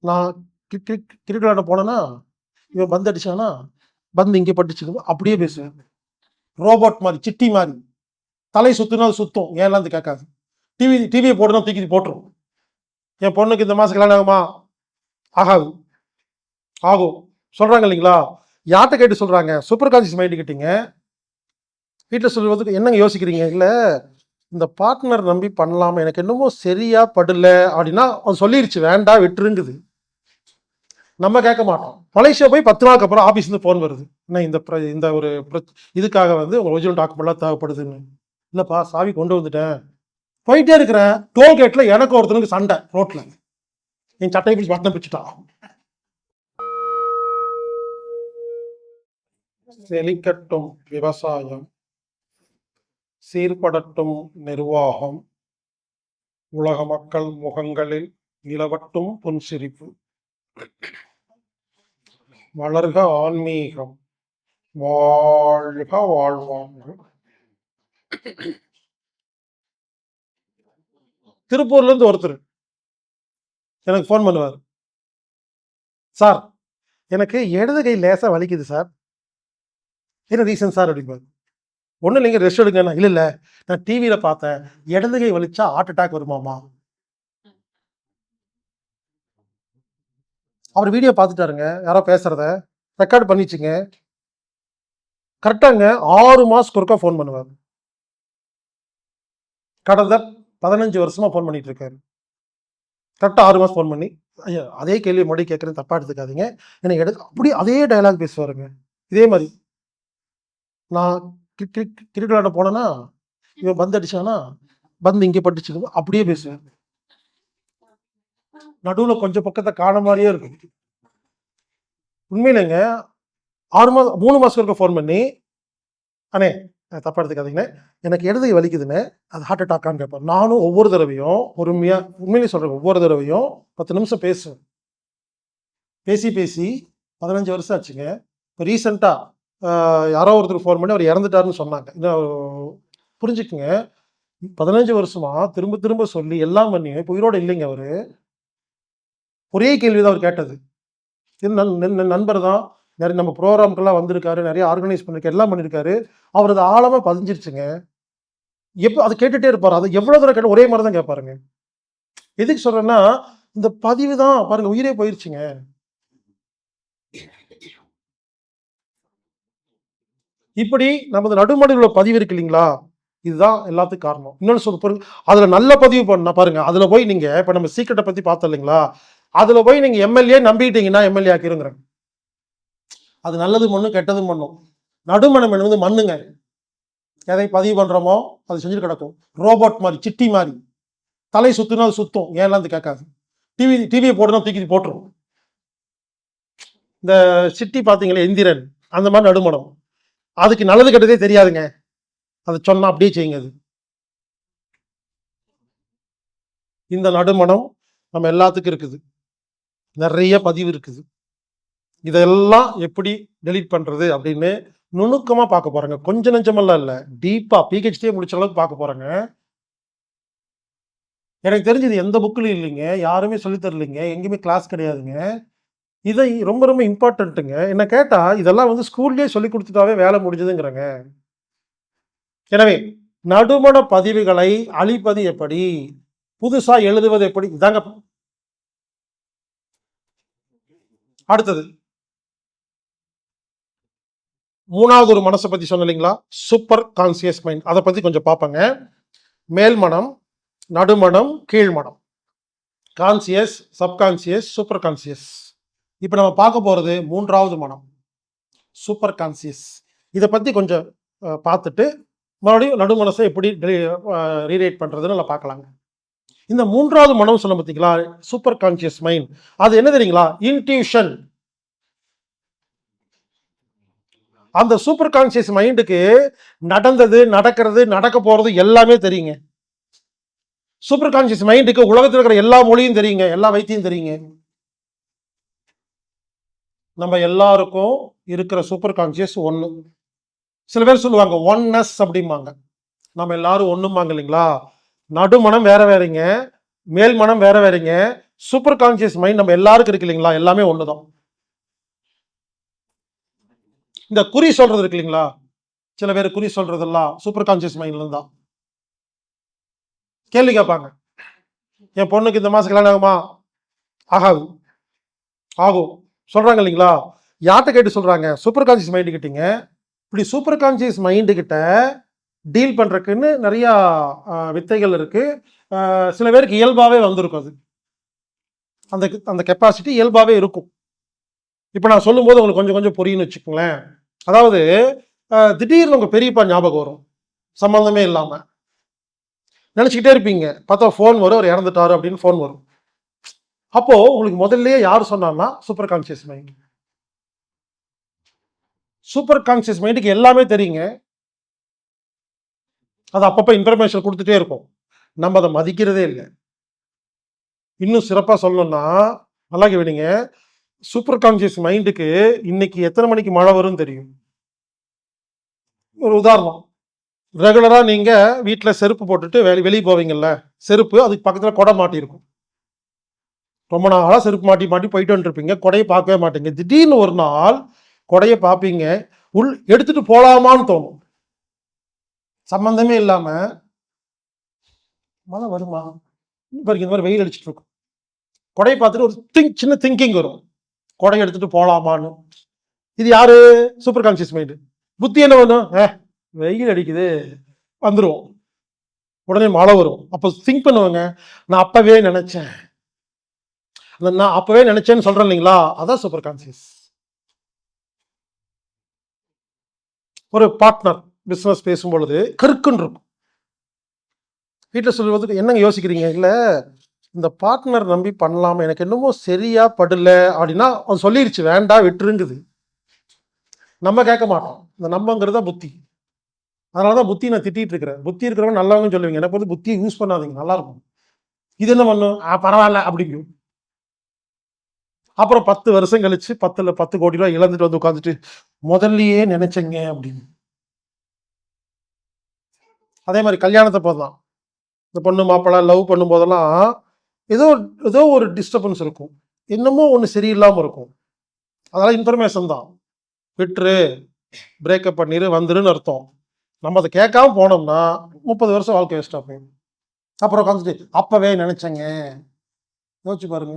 நான் cricket cricket போனேன்னா இவன் பந்து அடிச்சானா பந்து இங்கே பட்டுச்சு அப்படியே பேசுவேன். ரோபோட் மாதிரி சிட்டி மாதிரி. தலை சுத்துனா அது சுத்தும். ஏன்லாம் அது கேட்காது. டிவி டிவியை போடணும் தூக்கி போட்டுரும். என் பொண்ணுக்கு இந்த மாதம் கல்யாணம் ஆகுமா? ஆகாது. ஆகும். சொல்கிறாங்க இல்லைங்களா? யார்கிட்ட கேட்டு சொல்கிறாங்க சூப்பர் கான்சியஸ் மைண்டு கேட்டீங்க. வீட்டில் சொல்லுவதுக்கு என்னங்க யோசிக்கிறீங்க? இல்லை இந்த பார்ட்னர் நம்பி பண்ணலாமா எனக்கு என்னமோ சரியா படல அப்படின்னா அது சொல்லிருச்சு வேண்டாம் விட்டுருங்குது. நம்ம கேட்க மாட்டோம். மலேசியா போய் பத்து நாளுக்கு அப்புறம் ஆஃபீஸ்லேருந்து ஃபோன் வருது. என்ன இந்த இந்த ஒரு இதுக்காக வந்து உங்கள் ஒரிஜினல் டாக்குமெண்ட்லாம் தேவைப்படுதுன்னு. இல்லைப்பா சாவி கொண்டு வந்துட்டேன். போயிட்டே இருக்கிறேன் டோல்கேட்டில் எனக்கு ஒருத்தனுக்கு சண்டை ரோட்டில் என் சட்டை பிடிச்சி பட்டம் பிடிச்சிட்டான். செழிக்கட்டும் விவசாயம். சீர்படட்டும் நிர்வாகம். உலக மக்கள் முகங்களில் நிலவட்டும் புன்சிரிப்பு. வளர்க ஆன்மீகம். வாழ்க வாழ்வாங்க. திருப்பூர்ல இருந்து ஒருத்தர். எனக்கு ஃபோன் பண்ணுவார். சார் எனக்கு இடது கை லேசா வலிக்குது சார். என்ன ரீசன் சார் அப்படிம்பாரு. ஒன்றும் இல்லைங்க ரெஸ்ட் எடுங்கண்ணா இல்லை இல்லை. நான் டிவியில் பார்த்தேன். இடது கை வலிச்சா ஹார்ட் அட்டாக் வருமாமா அவர் வீடியோ பார்த்துட்டாருங்க. யாரோ பேசுறத. ரெக்கார்ட் பண்ணிச்சுங்க. கரெக்டாங்க ஆறு மாசத்துக்கு ஒருக்கா ஃபோன் பண்ணுவார். கடந்த பதினஞ்சு வருஷமா ஃபோன் பண்ணிட்டு இருக்காரு. கரெக்டாக ஆறு மாசம் ஃபோன் பண்ணி. ஐயா அதே கேள்வி மறுபடியும் கேட்குறேன். தப்பா எடுத்துக்காதீங்க. எனக்கு எடு அப்படி அதே டயலாக் பேசுவாருங்க. இதே மாதிரி. நான் கிரிக்கெட் விளையாட போனேன்னா இவன் பந்து அடிச்சானா பந்து இங்கே பட்டுச்சு அப்படியே பேசுவேன். நடுவில் கொஞ்சம் பக்கத்தை காண மாதிரியே இருக்கும். உண்மையிலேங்க ஆறு மாதம் மூணு மாதம் இருக்க ஃபோன் பண்ணி அண்ணே அஹ் தப்பா எடுத்துக்காதீங்கண்ணே. எனக்கு இடது கை வலிக்குதுண்ணே அது ஹார்ட் அட்டாக்கான்னு கேட்பேன் நானும் ஒவ்வொரு தடவையும் பொறுமையாக உண்மையிலே சொல்கிறேன் ஒவ்வொரு தடவையும் பத்து நிமிஷம் பேசுவேன். பேசி பேசி பதினஞ்சு வருஷம் ஆச்சுங்க. இப்போ ரீசெண்டாக யாரோ ஒருத்தர் ஃபோன் பண்ணி அவர் இறந்துட்டாருன்னு சொன்னாங்க. புரிஞ்சுக்குங்க. பதினஞ்சு வருஷமா திரும்ப திரும்ப சொல்லி எல்லாம் பண்ணி இப்போ உயிரோடு இல்லைங்க அவர். ஒரே கேள்வி தான் அவர் கேட்டது. இது நண்பர் தான். நிறைய நம்ம ப்ரோக்ராம்க்கெல்லாம் வந்திருக்காரு நிறைய ஆர்கனைஸ் பண்ணிருக்க எல்லாம் பண்ணியிருக்காரு அவர் அது ஆழமாக பதிஞ்சிருச்சுங்க. எப்போ அதை கேட்டுகிட்டே இருப்பார். அது எவ்வளோ தூரம் கேட்டு ஒரே மாதிரி தான் கேட்பாருங்க. எதுக்கு சொல்கிறேன்னா இந்த பதிவு தான் பாருங்க உயிரே போயிருச்சுங்க. இப்படி நமது நடுமடையில் உள்ள பதிவு இருக்கு இல்லைங்களா? இதுதான் எல்லாத்துக்கும் காரணம். இன்னொன்று சொல்ல பொருள் அதில் நல்ல பதிவு பண்ண பாருங்க அதில் போய் நீங்கள் இப்போ நம்ம சீக்கிரட்டை பற்றி பார்த்தோம் இல்லைங்களா? அதில் போய் நீங்கள் எம்எல்ஏ நம்பிட்டீங்கன்னா எம்எல்ஏ ஆக்கிருங்கிறேன். அது நல்லது பண்ணும் கெட்டதும் பண்ணும். நடுமணம் என்பது மண்ணுங்க. எதை பதிவு பண்ணுறோமோ அது செஞ்சுட்டு கிடக்கும். ரோபோட் மாதிரி சிட்டி மாதிரி. தலை சுற்றுனா அது சுத்தும். ஏன்லாம் அது கேட்காது. டிவி டிவியை போடணும் தூக்கி போட்டுரும். இந்த சிட்டி பார்த்தீங்களே எந்திரன். அந்த மாதிரி நடுமணம். அதுக்கு நல்லது கெட்டதே தெரியாதுங்க. அதை சொன்னா அப்படியே செய்யுங்க அது. இந்த நடுமணம் நம்ம எல்லாத்துக்கும் இருக்குது. நிறைய பதிவு இருக்குது. இதெல்லாம் எப்படி டெலீட் பண்றது அப்படின்னு நுணுக்கமா பார்க்க போறாங்க. கொஞ்சம் நெஞ்சமெல்லாம் இல்லை. டீப்பா பிஹெச்டியே முடிச்ச அளவுக்கு பார்க்க போறாங்க. எனக்கு தெரிஞ்சது எந்த புக்லயும் இல்லைங்க. யாருமே சொல்லித் தரலைங்க. எங்கேயுமே கிளாஸ் கிடையாதுங்க. இதை ரொம்ப ரொம்ப இம்பார்ட்டண்ட்டுங்க என்ன கேட்டால் இதெல்லாம் வந்து ஸ்கூல்லேயே சொல்லி கொடுத்துட்டாவே வேலை முடிஞ்சதுங்கிறங்க. எனவே நடுமண பதிவுகளை அழிப்பது எப்படி? புதுசாக எழுதுவது எப்படி? இதாங்க. அடுத்தது. மூணாவது ஒரு மனசை பற்றி சொன்னீங்களா? சூப்பர் கான்சியஸ் மைண்ட் அதை பற்றி கொஞ்சம் பார்ப்பங்க. மேல்மனம் நடுமணம் கீழ்மனம். கான்சியஸ் சப்கான்சியஸ் சூப்பர் கான்சியஸ் இப்போ நம்ம பார்க்க போகிறது மூன்றாவது மனம். சூப்பர் கான்சியஸ் இதை பற்றி கொஞ்சம் பார்த்துட்டு மறுபடியும் நடுமனசை எப்படி ரீரைட் பண்ணுறதுன்னு நம்ம பார்க்கலாங்க. இந்த மூன்றாவது மனம் சொல்ல பார்த்தீங்களா சூப்பர் கான்சியஸ் மைண்ட் அது என்ன தெரியுங்களா? இன்ட்யூஷன் அந்த சூப்பர் கான்சியஸ் மைண்டுக்கு நடந்தது நடக்கிறது நடக்க போறது எல்லாமே தெரியுங்க. சூப்பர் கான்சியஸ் மைண்டுக்கு உலகத்தில் இருக்கிற எல்லா மொழியும் தெரியுங்க எல்லா வைத்தியம் தெரியுங்க. நம்ம எல்லாருக்கும் இருக்கிற சூப்பர் கான்சியஸ் ஒன்று சில பேர் சொல்லுவாங்க ஒன்னஸ் அப்படிம்பாங்க. நம்ம எல்லாரும் ஒன்றுமாங்க இல்லைங்களா? நடுமனம் வேற வேறங்க மேல் மனம் வேற வேறங்க சூப்பர் கான்சியஸ் மைண்ட் நம்ம எல்லாருக்கும் இருக்கு இல்லைங்களா? எல்லாமே ஒன்று தான் இந்த குறி சொல்றது இருக்கு இல்லைங்களா? சில பேர் குறி சொல்றதெல்லாம் சூப்பர் கான்சியஸ் மைண்ட்ல தான். கேள்வி கேட்பாங்க. என் பொண்ணுக்கு இந்த மாசம் கல்யாணம் ஆகுமா? ஆகாது. ஆகும். சொல்றாங்க இல்லைங்களா? யார்கிட்ட கேட்டு சொல்றாங்க? சூப்பர் கான்சியஸ் மைண்டு கிட்டீங்க. இப்படி சூப்பர் கான்சியஸ் மைண்டு கிட்ட டீல் பண்றதுக்குன்னு நிறைய வித்தைகள் இருக்கு. சில பேருக்கு இயல்பாவே வந்திருக்கும் அது. அந்த அந்த கெப்பாசிட்டி இயல்பாவே இருக்கும். இப்போ நான் சொல்லும்போது உங்களுக்கு கொஞ்சம் கொஞ்சம் புரியும்னு வச்சுக்கோங்களேன். அதாவது திடீர்னு உங்க பெரியப்பா ஞாபகம் வரும். சம்மந்தமே இல்லாம. நினச்சிக்கிட்டே இருப்பீங்க. பார்த்தா ஃபோன் வரும் அவர் இறந்துட்டாரு அப்படின்னு ஃபோன் வரும். அப்போ உங்களுக்கு முதல்லயே யார் சொன்னான்னா super conscious mind super conscious மைண்டுக்கு எல்லாமே தெரியுங்க. அது அப்பப்போ இன்ஃபர்மேஷன் கொடுத்துட்டே இருக்கும். நம்ம அதை மதிக்கிறதே இல்லை. இன்னும் சிறப்பாக சொல்லணும்னா நல்லா கேவீங்க சூப்பர் கான்சியஸ் மைண்டுக்கு இன்னைக்கு எத்தனை மணிக்கு மழை வரும்னு தெரியும்? ஒரு உதாரணம். ரெகுலரா நீங்க வீட்டில் செருப்பு போட்டுட்டு வெளி வெளியே போவீங்கல்ல செருப்பு அதுக்கு பக்கத்துல கொடை மாட்டியிருக்கும். ரொம்ப நாளாக செருப்பு மாட்டி மாட்டி போயிட்டு வந்துருப்பீங்க. கொடையை பார்க்கவே மாட்டீங்க. திடீர்னு ஒரு நாள் கொடையை பார்ப்பீங்க. உள் எடுத்துட்டு போகலாமான்னு தோணும். சம்மந்தமே இல்லாமல் மழை வருமா? இப்போ இந்த மாதிரி வெயில் அடிச்சிட்டு இருக்கும். கொடையை பார்த்துட்டு ஒரு திங்க் சின்ன திங்கிங் வரும். கொடையை எடுத்துட்டு போகலாமான்னு இது யாரு? சூப்பர் கான்சியஸ் மைண்டு புத்தி என்ன பண்ணும் ஏ வெயில் அடிக்குது. வந்துடுவோம் உடனே மழை வரும். அப்போ திங்க் பண்ணுவாங்க. நான் அப்பவே நினச்சேன். அந்த நான் அப்பவே நினைச்சேன்னு சொல்றேன் இல்லைங்களா? அதான் சூப்பர் கான்சியஸ் ஒரு பார்ட்னர் பிசினஸ் பேசும் பொழுது கருக்குன்னு இருக்கும். வீட்டில் சொல்லுவதுக்கு என்னங்க யோசிக்கிறீங்க? இல்லை இந்த பார்ட்னர் நம்பி பண்ணலாமா? எனக்கு என்னமோ சரியா படல அப்படின்னா அவன் சொல்லிருச்சு வேண்டாம் விட்டுருங்குது. நம்ம கேட்க மாட்டோம். இந்த நம்மங்கிறது தான் புத்தி. அதனால தான் புத்தி நான் திட்டிட்டு இருக்கிறேன். புத்தி இருக்கிறவங்க நல்லவங்க சொல்லுவீங்க. எனக்கு வந்து புத்தியை யூஸ் பண்ணாதீங்க. நல்லா இருக்கும். இது என்ன பண்ணும்? ஆ பரவாயில்ல அப்படிங்கும். அப்புறம் பத்து வருஷம் கழிச்சு பத்துல பத்து கோடி ரூபாய் இழந்துட்டு வந்து உட்காந்துட்டு முதல்லயே நினைச்சேங்க அப்படின்னு. அதே மாதிரி கல்யாணத்தை போதுதான் இந்த பொண்ணு மாப்பிள்ளை லவ் பண்ணும் போதெல்லாம் ஏதோ ஏதோ ஒரு டிஸ்டர்பன்ஸ் இருக்கும். இன்னமும் ஒன்று சரியில்லாமல் இருக்கும். அதெல்லாம் இன்ஃபர்மேஷன் தான். விட்டுரு பிரேக்கப் பண்ணிடு வந்துருன்னு அர்த்தம். நம்ம அதை கேட்காம போனோம்னா முப்பது வருஷம் வாழ்க்கை வேஸ்ட் ஆகும் அப்புறம் உட்காந்துட்டு அப்பவே நினச்சேங்க. யோசிச்சு பாருங்க.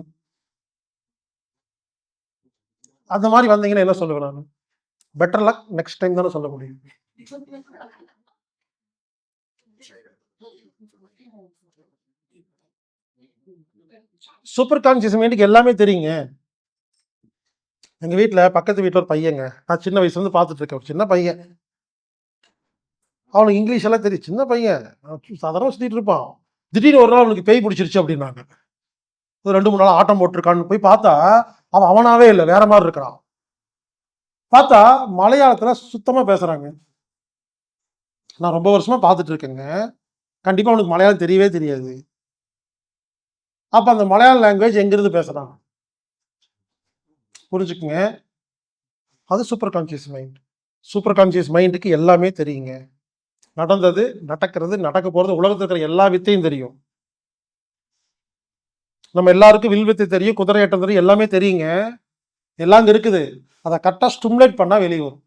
அந்த மாதிரி வந்தீங்கன்னா என்ன சொல்லுவேன் நான்? பெட்டர் லக் நெக்ஸ்ட் டைம் தானே சொல்ல முடியும். சூப்பர் கான்சியஸ் மைண்டுக்கு எல்லாமே தெரியுங்க. எங்க வீட்டில் பக்கத்து வீட்டில் ஒரு பையங்க. நான் சின்ன வயசுல இருந்து பார்த்துட்டு இருக்கேன். ஒரு சின்ன பையன். அவனுக்கு இங்கிலீஷ் எல்லாம் தெரியும். சின்ன பையன். சாதாரண சுற்றிட்டு சுத்திட்டு இருப்பான். திடீர்னு ஒரு நாள் அவனுக்கு பேய் பிடிச்சிருச்சு அப்படின்னாங்க. ஒரு ரெண்டு மூணு நாள் ஆட்டம் போட்டிருக்கான்னு போய் பார்த்தா அவன் அவனாவே இல்லை வேற மாதிரி இருக்கிறான். பார்த்தா மலையாளத்தில் சுத்தமாக பேசுகிறாங்க நான் ரொம்ப வருஷமாக பார்த்துட்டு இருக்கேங்க. கண்டிப்பாக அவனுக்கு மலையாளம் தெரியவே தெரியாது. அப்போ அந்த மலையாள லாங்குவேஜ் எங்கிருந்து பேசுகிறான் புரிஞ்சுக்குங்க. அது super conscious mind super conscious மைண்டுக்கு எல்லாமே தெரியுங்க. நடந்தது நடக்கிறது நடக்க போகிறது உலகத்தில் இருக்கிற எல்லா வித்தையும் தெரியும். நம்ம எல்லாருக்கும் வில்வித்தை தெரியும் குதிரை ஏற்றம் தெரியும் எல்லாமே தெரியுங்க. எல்லாம் இருக்குது. அதை கரெக்டாக ஸ்டிமுலேட் பண்ணால் வெளியே வரும்.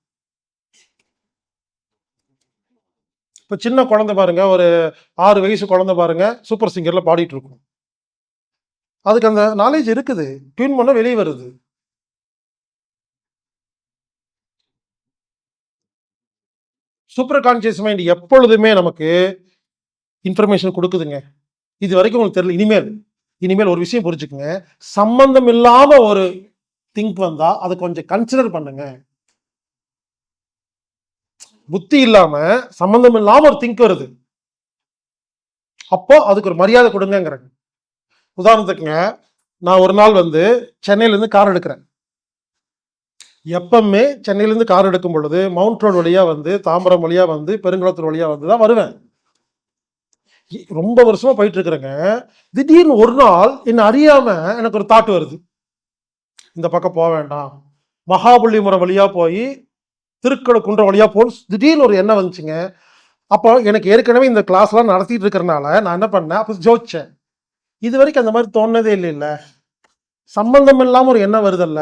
இப்போ சின்ன குழந்தை பாருங்க ஒரு ஆறு வயசு குழந்தை பாருங்க சூப்பர் சிங்கரில் பாடிட்டு இருக்கும். அதுக்கு அந்த நாலேஜ் இருக்குது. டியூன் பண்ண வெளியே வருது. சூப்பர் கான்சியஸ் மைண்ட் எப்பொழுதுமே நமக்கு இன்ஃபர்மேஷன் கொடுக்குதுங்க. இது வரைக்கும் உங்களுக்கு தெரியல இனிமேல். இனிமேல் ஒரு விஷயம் புரிஞ்சுக்குங்க. சம்பந்தம் இல்லாம ஒரு திங்க் வந்தா அதை கொஞ்சம் கன்சிடர் பண்ணுங்க. புத்தி இல்லாம சம்பந்தம் இல்லாம ஒரு திங்க் வருது. அப்போ அதுக்கு ஒரு மரியாதை கொடுங்கங்கிறேன் உதாரணத்துக்குங்க நான் ஒரு நாள் வந்து சென்னையிலேருந்து கார் எடுக்கிறேன். எப்பவுமே சென்னையிலேருந்து கார் எடுக்கும் பொழுது மவுண்ட் ரோடு வழியாக வந்து தாம்பரம் வழியாக வந்து பெருங்குளத்தூர் வழியாக வந்து தான் வருவேன். ரொம்ப வருஷமா போயிட்டு இருக்கிறேங்க திடீர்னு ஒரு நாள் என்ன அறியாம எனக்கு ஒரு தாட் வருது. இந்த பக்கம் போக வேண்டாம். மகாபலிபுரம் வழியா போய் திருக்கடக்குன்ற வழியா போகணும் திடீர்னு ஒரு எண்ணம் வந்துச்சுங்க. அப்போ எனக்கு ஏற்கனவே இந்த கிளாஸ்லாம் நடத்திட்டு இருக்கிறனால நான் என்ன பண்ணேன்? அப்போ ஜோதிச்சேன். இது வரைக்கும் அந்த மாதிரி தோணுனதே இல்லைல்ல. சம்பந்தம் இல்லாமல் ஒரு எண்ணம் வருதல்ல.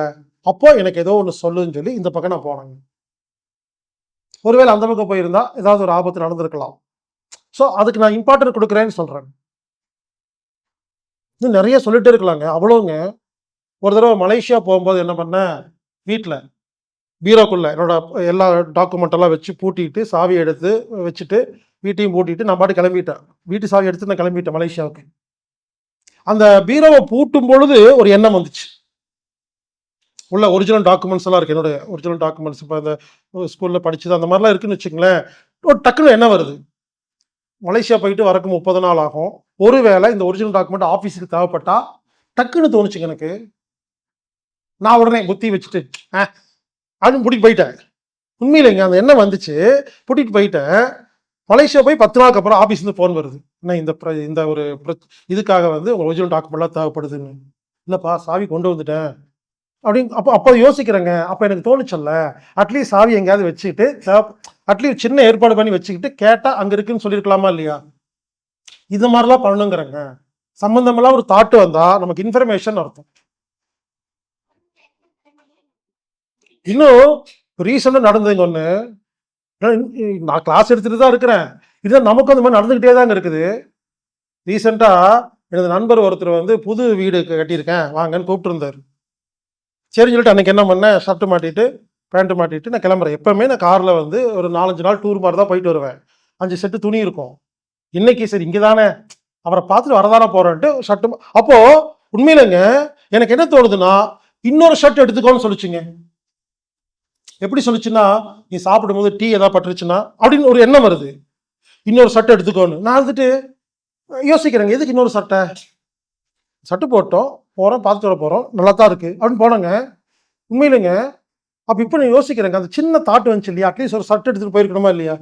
அப்போ எனக்கு ஏதோ ஒன்று சொல்லுன்னு சொல்லி இந்த பக்கம் நான் போனேங்க. ஒருவேளை அந்த பக்கம் போயிருந்தா ஏதாவது ஒரு ஆபத்து நடந்திருக்கலாம். ஸோ அதுக்கு நான் இம்பார்ட்டன்ட் கொடுக்குறேன்னு சொல்கிறேன் இன்னும் நிறைய சொல்லிட்டே இருக்கலாங்க. அவ்வளோங்க ஒரு தடவை மலேசியா போகும்போது என்ன பண்ணேன் வீட்டில் பீரோக்குள்ளே என்னோட எல்லா டாக்குமெண்ட்டெல்லாம் வச்சு பூட்டிட்டு சாவி எடுத்து வச்சுட்டு வீட்டையும் பூட்டிட்டு நான் பாட்டு கிளம்பிட்டேன். வீட்டு சாவி எடுத்து நான் கிளம்பிட்டேன் மலேசியாவுக்கு. அந்த பீரோவை பூட்டும் பொழுது ஒரு எண்ணம் வந்துச்சு. உள்ள ஒரிஜினல் டாக்குமெண்ட்ஸ் எல்லாம் இருக்கு. என்னோட ஒரிஜினல் டாக்குமெண்ட்ஸ் இப்போ இந்த ஸ்கூலில் படிச்சது அந்த மாதிரிலாம் இருக்குன்னு வச்சுங்களேன் ஒரு டக்குன்னு என்ன வருது. மலேசியா போயிட்டு வரக்கு முப்பது நாள் ஆகும். ஒருவேளை இந்த ஒரிஜினல் டாக்குமெண்ட் ஆஃபீஸுக்கு தேவைப்பட்டா டக்குன்னு தோணுச்சுங்க எனக்கு. நான் உடனே புத்தி வச்சுட்டு ஆ அப்படின்னு கூட்டிட்டு போயிட்டேன். இங்கே அந்த எண்ணம் வந்துச்சு. பிடிக்கிட்டு போயிட்டேன். மலேசியா போய் பத்து நாளுக்கு அப்புறம் ஆஃபீஸ்லேருந்து ஃபோன் வருது. என்ன இந்த ப்ர இந்த ஒரு இதுக்காக வந்து உங்கள் ஒரிஜினல் டாக்குமெண்ட்லாம் தேவைப்படுதுன்னு. இல்லைப்பா சாவி கொண்டு வந்துட்டேன். அப்படின்னு அப்போ அப்போ யோசிக்கிறேங்க. அப்போ எனக்கு தோணுச்சல்ல. அட்லீஸ்ட் சாவி எங்கேயாவது வச்சுக்கிட்டு அட்லீஸ்ட் சின்ன ஏற்பாடு பண்ணி வச்சுக்கிட்டு கேட்டால் அங்கே இருக்குன்னு சொல்லியிருக்கலாமா இல்லையா? இது மாதிரிலாம் பண்ணணுங்கிறேங்க. சம்மந்தமெல்லாம் ஒரு தாட்டு வந்தால் நமக்கு இன்ஃபர்மேஷன் அர்த்தம். இன்னும் ரீசெண்டாக நடந்ததுங்க ஒன்று நான் கிளாஸ் எடுத்துகிட்டு தான் இருக்கிறேன். இதுதான் நமக்கும் அந்த மாதிரி நடந்துக்கிட்டே தாங்க இருக்குது. ரீசெண்டாக எனது நண்பர் ஒருத்தர் வந்து புது வீடு கட்டியிருக்கேன். வாங்கன்னு கூப்பிட்டுருந்தார். சரின்னு சொல்லிட்டு அன்னைக்கு என்ன பண்ணேன்? ஷர்ட் மாட்டிட்டு பேண்ட்டு மாட்டிட்டு நான் கிளம்புறேன். எப்போவுமே நான் காரில் வந்து ஒரு நாலஞ்சு நாள் டூர் மாதிரி தான் போயிட்டு வருவேன். அஞ்சு செட்டு துணி இருக்கும். இன்னைக்கு சரி இங்கே தானே அவரை பார்த்துட்டு வரதானே போகிறேன்ட்டு ஷர்ட்டு அப்போது உண்மையிலங்க எனக்கு என்ன தோணுதுன்னா இன்னொரு ஷர்ட் எடுத்துக்கோன்னு சொல்லிச்சுங்க. எப்படி சொல்லுச்சுன்னா நீ சாப்பிடும்போது டீ எதாவது பட்டுருச்சுன்னா அப்படின்னு ஒரு எண்ணம் வருது. இன்னொரு சட்டை எடுத்துக்கோன்னு. நான் வந்துட்டு யோசிக்கிறேங்க எதுக்கு இன்னொரு சட்டை சட்டை போட்டோம். போகிறோம் பார்த்துட்டு வர போகிறோம் நல்லா தான் இருக்குது அப்படின்னு போனோங்க. உண்மையிலேங்க அப்போ இப்போ நான் யோசிக்கிறேங்க அந்த சின்ன தாட் வந்துச்சு இல்லையா? அட்லீஸ்ட் ஒரு சட்டை எடுத்துகிட்டு போயிருக்கணுமா இல்லையா?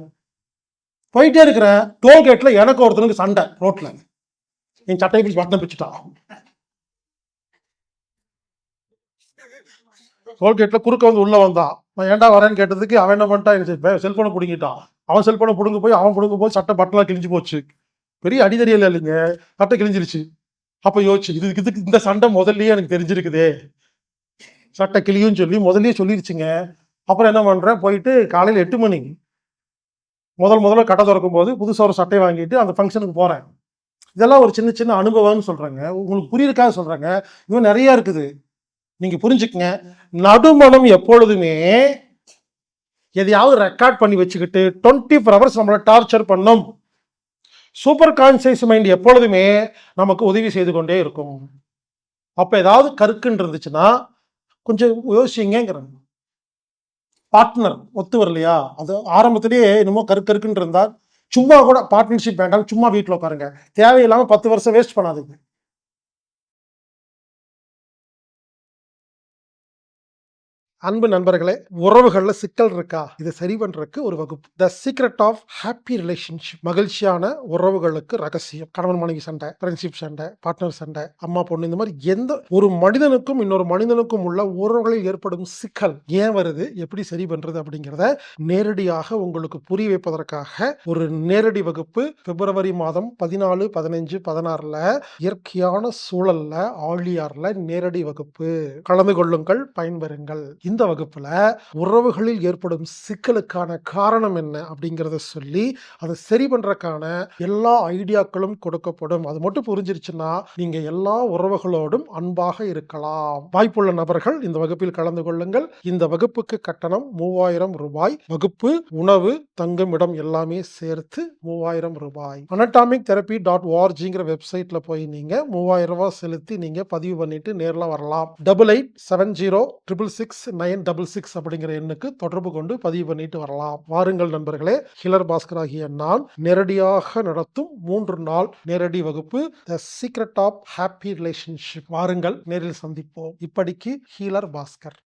போயிட்டே இருக்கிறேன். டோல்கேட்டில் எனக்கு ஒருத்தனுக்கு சண்டை ரோட்டில் என் சட்டையை பிடிச்சி பட்டனை பிடிச்சிட்டான் டோல்கேட்டில் குறுக்க வந்து உள்ளே வந்தான் நான் ஏன்டா வரேன்னு கேட்டதுக்கு அவன் என்ன பண்ணிட்டான் எனக்கு செல்ஃபோனை பிடுங்கிட்டான் அவன் செல்ஃபோனை பிடுங்க போய் அவன் பிடுங்க போய் சட்டை பட்டெல்லாம் கிழிஞ்சு போச்சு. பெரிய அடி இல்லைங்க? சட்டை கிழிஞ்சிருச்சு. அப்போ யோசிச்சு இது இதுக்கு இந்த சண்டை முதல்லயே எனக்கு தெரிஞ்சிருக்குதே. சட்டை கிளியும் சொல்லி முதல்லயே சொல்லிருச்சுங்க. அப்புறம் என்ன பண்றேன்? போயிட்டு காலையில் எட்டு மணிக்கு முதல் முதல்ல கடை திறக்கும் போது புதுசாக ஒரு சட்டை வாங்கிட்டு அந்த ஃபங்க்ஷனுக்கு போறேன். இதெல்லாம் ஒரு சின்ன சின்ன அனுபவம்னு சொல்றாங்க. உங்களுக்கு புரியிருக்காக சொல்றாங்க. இன்னும் நிறைய இருக்குது. நீங்க புரிஞ்சுக்கங்க. நடுமணம் எப்பொழுதுமே எதையாவது ரெக்கார்ட் பண்ணி வச்சுக்கிட்டு டுவெண்ட்டி ஃபோர் ஹவர்ஸ் நம்மளை டார்ச்சர் பண்ணும். சூப்பர் கான்சியஸ் மைண்ட் எப்பொழுதுமே நமக்கு உதவி செய்து கொண்டே இருக்கும். அப்போ ஏதாவது கருக்குன்னு இருந்துச்சுன்னா கொஞ்சம் யோசிங்கங்கிறாங்க பார்ட்னர் ஒத்து வரலையா? அது ஆரம்பத்திலேயே என்னமோ கருக்கு கருக்குன்னு இருந்தால் சும்மா கூட பார்ட்னர்ஷிப் வேண்டாம் சும்மா வீட்டில் உட்காருங்க. தேவையில்லாமல் பத்து வருஷம் வேஸ்ட் பண்ணாதீங்க. அன்பு நண்பர்களே உறவுகளில் சிக்கல் இருக்கா? இதை சரி பண்ணுறதுக்கு ஒரு வகுப்பு. The secret of happy relationship மகிழ்ச்சியான உறவுகளுக்கு ரகசியம். கணவன் மனைவி சண்டை ஃப்ரெண்ட்ஷிப் சண்டை பார்ட்னர் சண்டை அம்மா பொண்ணு இந்த மாதிரி எந்த ஒரு மனிதனுக்கும் இன்னொரு மனிதனுக்கும் உள்ள உறவுகளில் ஏற்படும் சிக்கல் ஏன் வருது? எப்படி சரி பண்ணுறது அப்படிங்கிறத நேரடியாக உங்களுக்கு புரிய வைப்பதற்காக ஒரு நேரடி வகுப்பு. பிப்ரவரி மாதம் பதினாலு பதினஞ்சு பதினாறில் இயற்கையான சூழலில் ஆழியாரில் நேரடி வகுப்பு. கலந்து கொள்ளுங்கள் பயன்பெறுங்கள். இந்த வகுப்பில் உறவுகளில் ஏற்படும் சிக்கலுக்கான காரணம் என்ன அப்படிங்கிறத சொல்லி அதை சரி பண்ணுறக்கான எல்லா ஐடியாக்களும் கொடுக்கப்படும். அது மட்டும் புரிஞ்சிருச்சுன்னா நீங்கள் எல்லா உறவுகளோடும் அன்பாக இருக்கலாம். வாய்ப்புள்ள நபர்கள் இந்த வகுப்பில் கலந்து கொள்ளுங்கள். இந்த வகுப்புக்கு கட்டணம் மூவாயிரம் ரூபாய். வகுப்பு உணவு தங்குமிடம் எல்லாமே சேர்த்து மூவாயிரம் ரூபாய். அனட்டாமிக் தெரப்பி டாட் ஓஆர்ஜிங்கிற வெப்சைட்ல போய் நீங்க மூவாயிரம் ரூபாய் செலுத்தி நீங்க பதிவு பண்ணிட்டு நேரில் வரலாம். Double eight seven zero triple six nine double six அப்படிங்கிற எண்ணுக்கு தொடர்பு கொண்டு பதிவு பண்ணிட்டு வரலாம். வாருங்கள் நண்பர்களே ஹிலர் பாஸ்கர் ஆகிய நான் நேரடியாக நடத்தும் மூன்று நாள் நேரடி வகுப்பு the secret of happy relationship வாருங்கள் நேரில் சந்திப்போம். இப்படிக்கு ஹீலர் பாஸ்கர்.